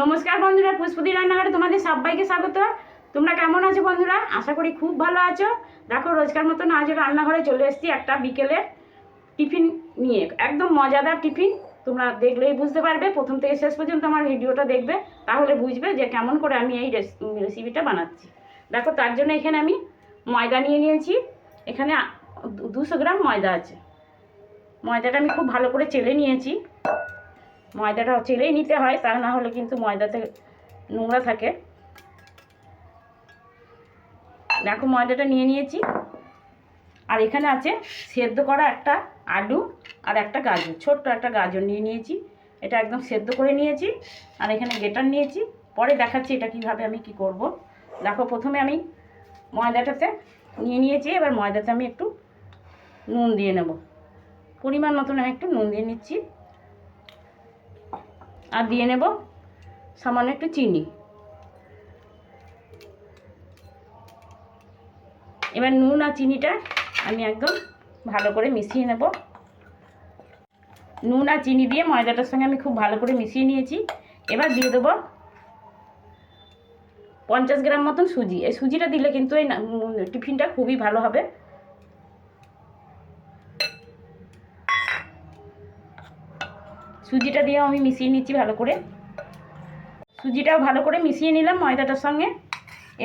নমস্কার বন্ধুরা, পুষ্পদি রান্নাঘরে তোমাদের সবাইকে স্বাগত। তোমরা কেমন আছো বন্ধুরা? আশা করি খুব ভালো আছো। দেখো, রোজকার মতন আজ রান্নাঘরে চলে এসেছি একটা বিকেলের টিফিন নিয়ে। একদম মজাদার টিফিন। তোমরা দেখলেই বুঝতে পারবে। প্রথম থেকে শেষ পর্যন্ত আমার ভিডিওটা দেখবে। তাহলে বুঝবে যে কেমন করে আমি এই রেসিপিটা বানাচ্ছি। দেখো, তার জন্য এখানে আমি ময়দা নিয়ে নিয়েছি। এখানে দুশো গ্রাম ময়দা আছে। ময়দাটা আমি খুব ভালো করে চেলে নিয়েছি। ময়দাটা চেলেই নিতে হয়, তা না হলে কিন্তু ময়দাতে নোংরা থাকে। দেখো ময়দাটা নিয়ে নিয়েছি। আর এখানে আছে সেদ্ধ করা একটা আলু আর একটা গাজর, ছোট্ট একটা গাজর নিয়ে নিয়েছি। এটা একদম সেদ্ধ করে নিয়েছি আর এখানে গেটার নিয়েছি। পরে দেখাচ্ছি এটা কীভাবে আমি কি করব। দেখো প্রথমে আমি ময়দাটাতে নিয়ে নিয়েছি, এবার ময়দাতে আমি একটু নুন দিয়ে নেব। পরিমাণ মতন আমি একটু নুন দিয়ে নিচ্ছি। আর দিয়ে নেব সামান্য একটু চিনি। এবার নুন আর চিনিটা আমি একদম ভালো করে মিশিয়ে নেব। নুন আর চিনি দিয়ে ময়দাটার সঙ্গে আমি খুব ভালো করে মিশিয়ে নিয়েছি। এবার দিয়ে দেবো পঞ্চাশ গ্রাম মতন সুজি। এই সুজিটা দিলে কিন্তু এই টিফিনটা খুবই ভালো হবে। সুজিটা দিয়েও আমি মিশিয়ে নিচ্ছি ভালো করে। সুজিটাও ভালো করে মিশিয়ে নিলাম ময়দাটার সঙ্গে।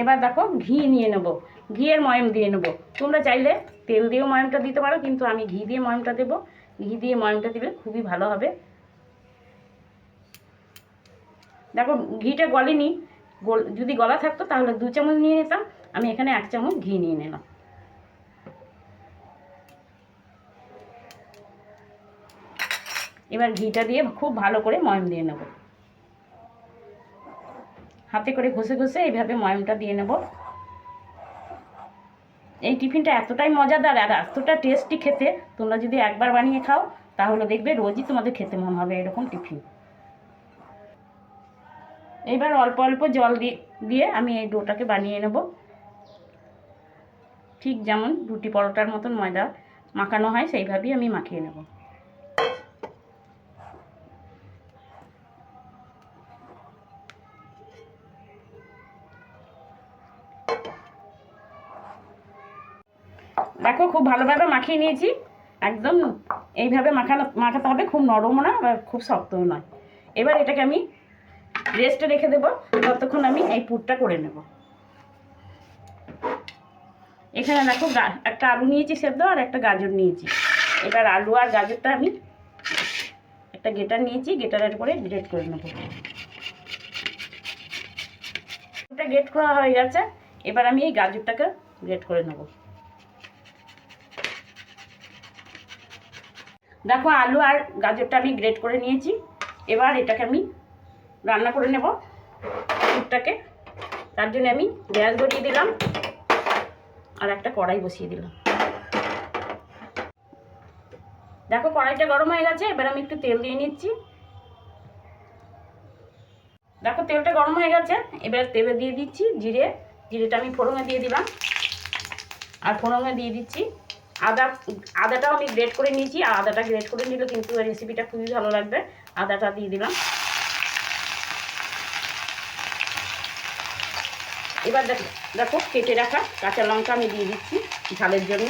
এবার দেখো ঘি নিয়ে নেব। ঘিয়ের ময়ম দিয়ে নেব। তোমরা চাইলে তেল দিয়েও ময়মটা দিতে পারো, কিন্তু আমি ঘি দিয়ে ময়মটা দেবো। ঘি দিয়ে ময়মটা দিলে খুবই ভালো হবে। দেখো ঘিটা গলেনি। গোল যদি গলা থাকতো তাহলে দু চামচ নিয়ে নিতাম। আমি এখানে এক চামচ ঘি নিয়ে নিলাম। এবার ঘিটা দিয়ে খুব ভালো করে ময়ম দিয়ে নেব। হাতে করে ঘষে ঘষে এইভাবে ময়মটা দিয়ে নেব। এই টিফিনটা এতটাই মজাদার আর এতটা টেস্টি খেতে, তোমরা যদি একবার বানিয়ে খাও, তাহলে দেখবে রোজই তোমাদের খেতে মন হবে এরকম টিফিন। এবার অল্প অল্প জল দিয়ে দিয়ে আমি এই ডোটাকে বানিয়ে নেব। ঠিক যেমন রুটি পরোটার মতন ময়দা মাখানো হয়, সেইভাবেই আমি মাখিয়ে নেব। খুব ভালোভাবে মাখিয়ে নিয়েছি। একদম এইভাবে মাখানো, মাখাতে হবে, খুব নরমও না, আবার খুব শক্তও নয়। এবার এটাকে আমি রেস্টে রেখে দেবো, ততক্ষণ আমি এই পুরটা করে নেব। এখানে দেখো একটা আলু নিয়েছি সেদ্ধ আর একটা গাজর নিয়েছি। এবার আলু আর গাজরটা আমি একটা গেটার নিয়েছি গেটারের করে গ্রেট করে নেব। এটা গ্রেট করা হয়ে গেছে, এবার আমি এই গাজরটাকে গ্রেট করে নেব। দেখো আলু আর গাজরটা আমি গ্রেট করে নিয়েছি। এবার এটাকে আমি রান্না করে নেব দুধটাকে তার জন্য আমি গ্যাস ধরিয়ে দিলাম আর একটা কড়াই বসিয়ে দিলাম। দেখো কড়াইটা গরম হয়ে গেছে, এবার আমি একটু তেল দিয়ে নিচ্ছি। দেখো তেলটা গরম হয়ে গেছে, এবার তেলে দিয়ে দিচ্ছি জিরে। জিরেটা আমি ফোড়নে দিয়ে দিলাম। আর ফোড়নে দিয়ে দিচ্ছি আদা, আদাটাও আমি গ্রেট করে নিয়েছি, আর আদাটা গ্রেট করে নিলে কিন্তু রেসিপিটা খুবই ভালো লাগবে। আদাটা দিয়ে দিলাম। এবার দেখো, কেটে রাখা কাঁচা লঙ্কা আমি দিয়ে দিচ্ছি ঝালের জন্য।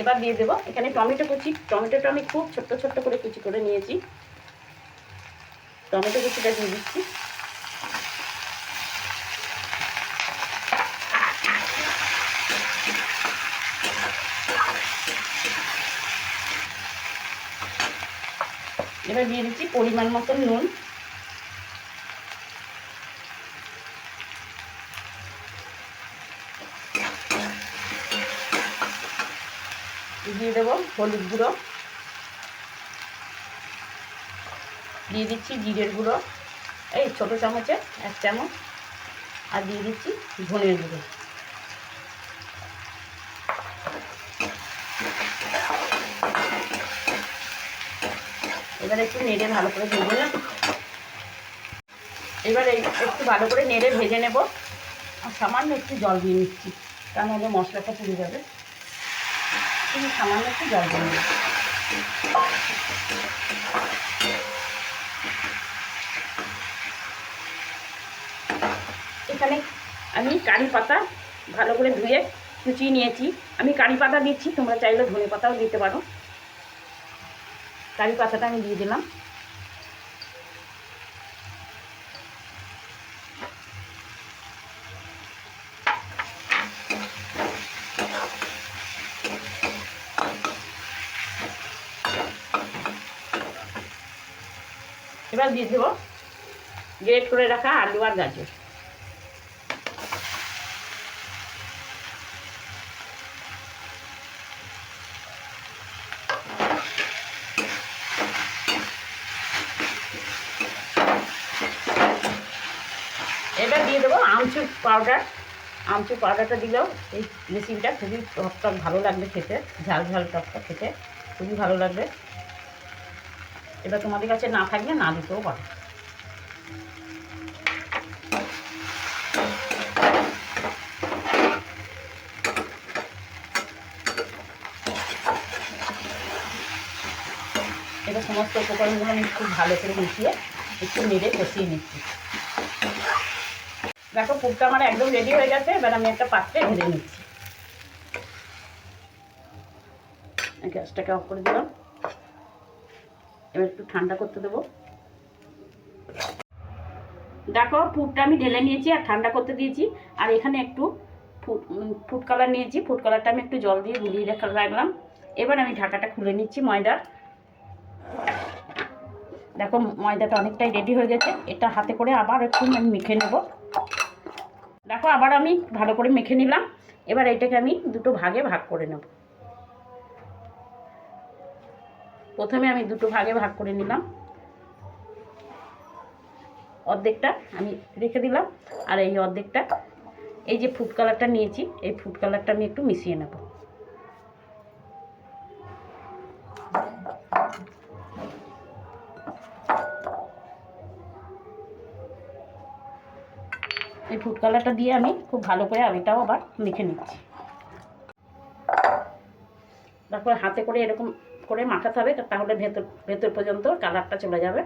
এবার দিয়ে দেবো, এখানে টমেটো কুচি। টমেটোটা আমি খুব ছোট্ট ছোট্ট করে কুচি করে নিয়েছি। টমেটো কুচিটা দিয়ে দিচ্ছি। এবার দিয়ে দিচ্ছি পরিমাণ মতন নুন। দিয়ে দেবো হলুদ গুঁড়ো। দিয়ে দিচ্ছি জিরের গুঁড়ো। এই ছোটো চামচে এক চামচ। আর দিয়ে দিচ্ছি ধনের গুঁড়ো। এবার একটু নেড়ে ভালো করে ভেজে নেব এবার একটু ভালো করে নেড়ে ভেজে নেব। আর সামান্য একটু জল দিয়ে নিচ্ছি তা নাহলে মশলাটা পুড়ে যাবে। সামান্য একটু জল দিয়ে দেবো এখানে আমি কারি পাতা ভালো করে ধুয়ে কুচিয়ে নিয়েছি। আমি কারি পাতা দিচ্ছি, তোমরা চাইলে ধনে পাতাও দিতে পারো। কারি পাতাটা আমি দিয়ে দিলাম। এবার দিয়ে দেবো, গ্রেট করে রাখা আলু আর গাজর এটা দিয়ে দেবো আমচুর পাউডার আমচুর পাউডারটা দিলেও এই রেসিপিটা খুবই টক টক ভালো লাগবে খেতে, ঝাল ঝাল টক টক খেতে, খুবই ভালো লাগবে। এবার তোমাদের কাছে না থাকলে না দিতেও পারো। এটা সমস্ত উপকরণগুলো আমি খুব ভালো করে মিশিয়ে একটু নেড়ে কষিয়ে নিচ্ছি। দেখো, পুরটা আমার একদম রেডি হয়ে গেছে, এবার আমি একটা পাত্রে ঢেলে নিচ্ছি। গ্যাসটাকে অফ করে দিলাম। এবার একটু ঠান্ডা করতে দেবো। দেখো ফুডটা আমি ঢেলে নিয়েছি আর ঠান্ডা করতে দিয়েছি। আর এখানে একটু ফুট ফুড কালার নিয়েছি। ফুড কালারটা আমি একটু জল দিয়ে গুলিয়ে রেখে রাখলাম। এবার আমি ঢাকাটা খুলে নিচ্ছি ময়দার। দেখো, ময়দাটা অনেকটাই রেডি হয়ে গেছে। এটা হাতে করে আবার একটু আমি মেখে নেব। দেখো, আবার আমি ভালো করে মেখে নিলাম। এবার এটাকে আমি দুটো ভাগে ভাগ করে নেব। প্রথমে আমি দুটো ভাগে ভাগ করে নিলাম। অর্ধেকটা আমি রেখে দিলাম। আর এই অর্ধেকটা, এই যে ফুড কালারটা নিয়েছি, এই ফুড কালারটা আমি একটু মিশিয়ে নেব। এই ফুড কালারটা দিয়ে আমি খুব ভালো করে আমিটাও আবার মেখে নিচ্ছি। তারপর হাতে করে এরকম করে মাখাতে হবে, তাহলে ভেতর ভেতর পর্যন্ত কালারটা চলে যাবে।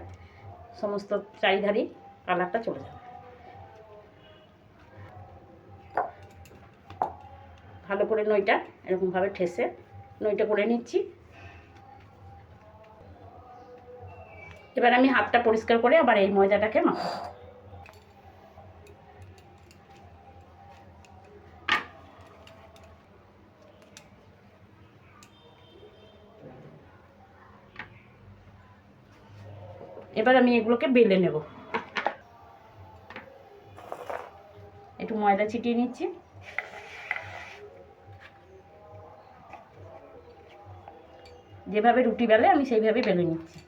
সমস্ত চারিধারি কালারটা চলে যাবে। ভালো করে নইটা এরকমভাবে ঠেসে নইটা করে নিচ্ছি। এবার আমি হাতটা পরিষ্কার করে আবার এই ময়দাটাকে মাখাবো। এবার আমি এগুলোকে বেলে নেব। একটু ময়দা ছিটিয়ে নিচ্ছি। যেভাবে রুটি বেলে, আমি সেইভাবে বেলে নিচ্ছি।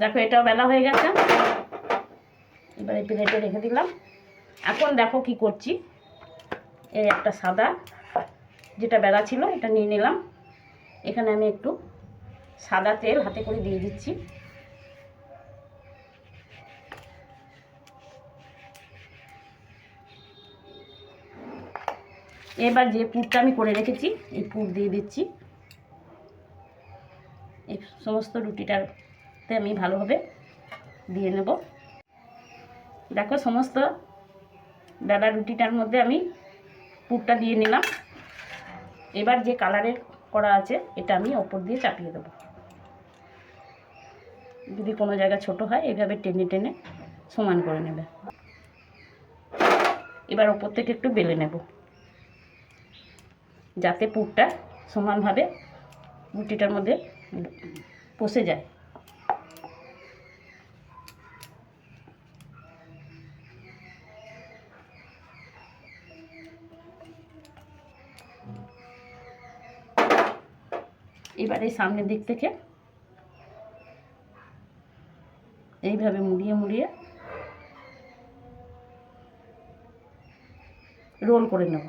দেখো, এটাও বেলা হয়ে গেছে। এবার এই প্লেটে রেখে দিলাম। এখন দেখো কি করছি। এই একটা সাদা যেটা বেলা ছিল, এটা নিয়ে নিলাম। এখানে আমি একটু সাদা তেল হাতে করে দিয়ে দিচ্ছি। এবার যে পুরটা আমি করে রেখেছি, এই পুর দিয়ে দিচ্ছি। এই সমস্ত রুটিটাতে আমি ভালোভাবে দিয়ে নেব। দেখো, সমস্ত দাদা রুটিটার মধ্যে আমি পুরটা দিয়ে নিলাম। এবার যে কালারের করা আছে, এটা আমি ওপর দিয়ে চাপিয়ে দেবো। যদি কোনো জায়গা ছোট হয়, এভাবে টেনে টেনে সমান করে নেবে। এবার ওপর থেকে একটু বেলে নেব। যাতে পুরটা সমানভাবে রুটিটার মধ্যে পষে যায়। এবার এই সামনের দিক থেকে এইভাবে মুড়িয়ে মুড়িয়ে রোল করে নেব।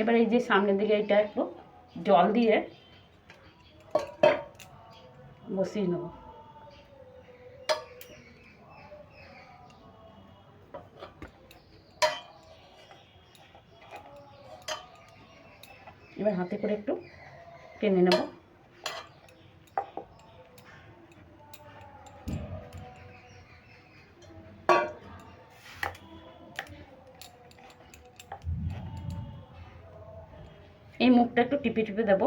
এবার এই যে সামনের দিকে এটা একটু জল দিয়ে বসিয়ে নেব। এবার হাতে করে একটু টেনে নেব। এই মুখটা একটু টিপে টিপে দেবো।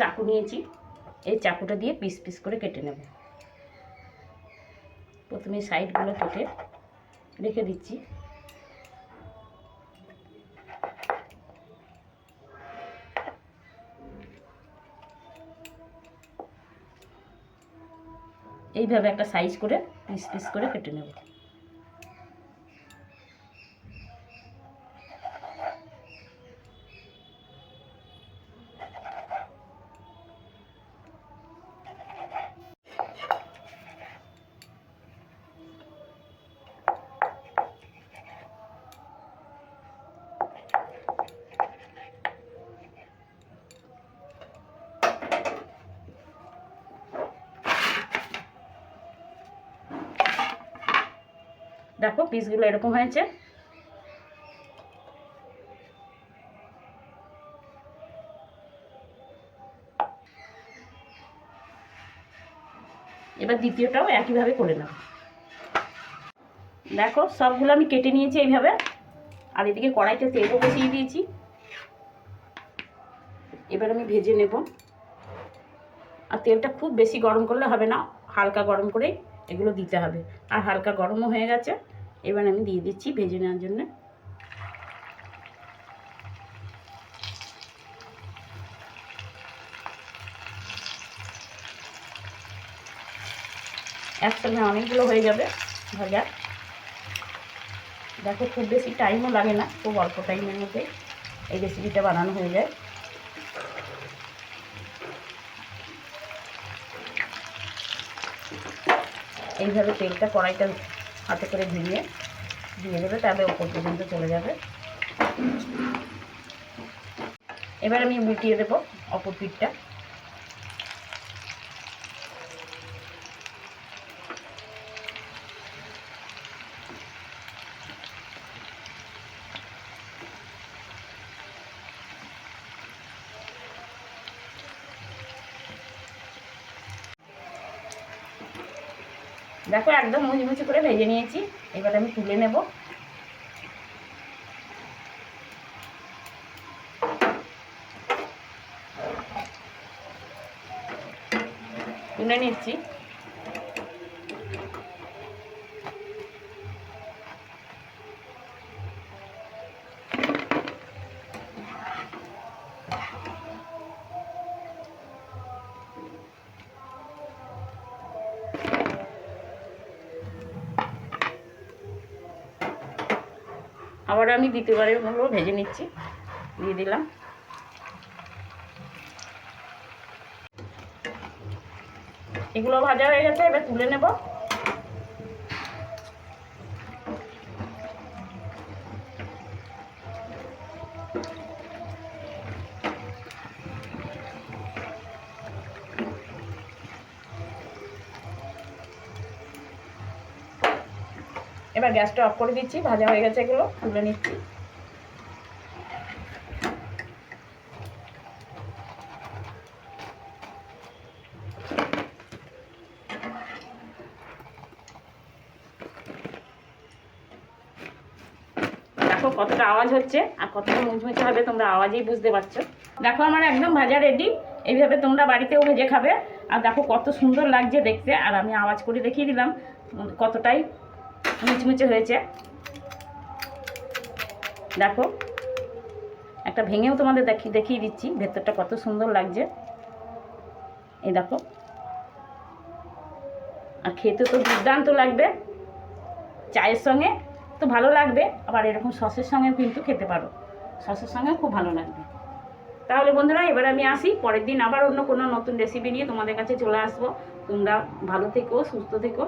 চাকু নিয়েছি। এই চাকুটা দিয়ে পিস পিস করে কেটে নেব। প্রথমে সাইডগুলো কেটে রেখে দিচ্ছি। এইভাবে একটা সাইজ করে পিস পিস করে কেটে নেব। দেখো পিসগুলো এরকম হয়েছে। এবার দ্বিতীয়টাও একইভাবে করে নাও। দেখো সবগুলো আমি কেটে নিয়েছি এইভাবে। আর এদিকে কড়াইতে তেলও বসিয়ে দিয়েছি। এবার আমি ভেজে নেব। আর তেলটা খুব বেশি গরম করলে হবে না, হালকা গরম করেই এগুলো দিতে হবে। আর হালকা গরমও হয়ে গেছে। এবার আমি দিয়ে দিচ্ছি ভেজে নেওয়ার জন্য। একসঙ্গে অনেকগুলো হয়ে যাবে ভাজা। দেখো, খুব বেশি টাইমও লাগে না, খুব অল্প টাইমের মধ্যে এই রেসিপিটা বানানো হয়ে যায়। এইভাবে তেলটা কড়াইটা হাতে করে ভিড়িয়ে দিয়ে দেবে, তাহলে ওপর পর্যন্ত চলে যাবে। এবার আমি উল্টিয়ে দেবো অপর পিঠটা। দেখো একদম মুচমুচি করে ভেজে নিয়েছি। এবার আমি তুলে নেব। তুলে নিচ্ছি। আমি দ্বিতীয়বারের হলো ভেজে নিচ্ছি। দিয়ে দিলাম। এগুলো ভাজা হয়ে গেছে এবার তুলে নেব। গ্যাসটা অফ করে দিচ্ছি, ভাজা হয়ে গেছে এগুলো, তুলে নিচ্ছি। দেখো কতটা আওয়াজ হচ্ছে, আর কতটা মুচমুচে হবে, তোমরা আওয়াজেই বুঝতে পারছ। দেখো আমার একদম ভাজা রেডি এইভাবে তোমরা বাড়িতেও ভেজে খাবে, আর দেখো কত সুন্দর লাগছে দেখতে, আর আমি আওয়াজ করে দেখিয়ে দিলাম, কতটাই মুচমুচে হয়েছে। দেখো, একটা ভেঙেও তোমাদের দেখি দেখিয়ে দিচ্ছি, ভেতরটা কত সুন্দর লাগছে। এই দেখো। আর খেতে তো দুর্দান্ত লাগবে। চায়ের সঙ্গে তো ভালো লাগবে, আবার এরকম সসের সঙ্গেও কিন্তু খেতে পারো। সসের সঙ্গেও খুব ভালো লাগবে। তাহলে বন্ধুরা, এবার আমি আসি। পরের দিন আবার অন্য কোনো নতুন রেসিপি নিয়ে তোমাদের কাছে চলে আসব। তোমরা ভালো থেকো, সুস্থ থেকো।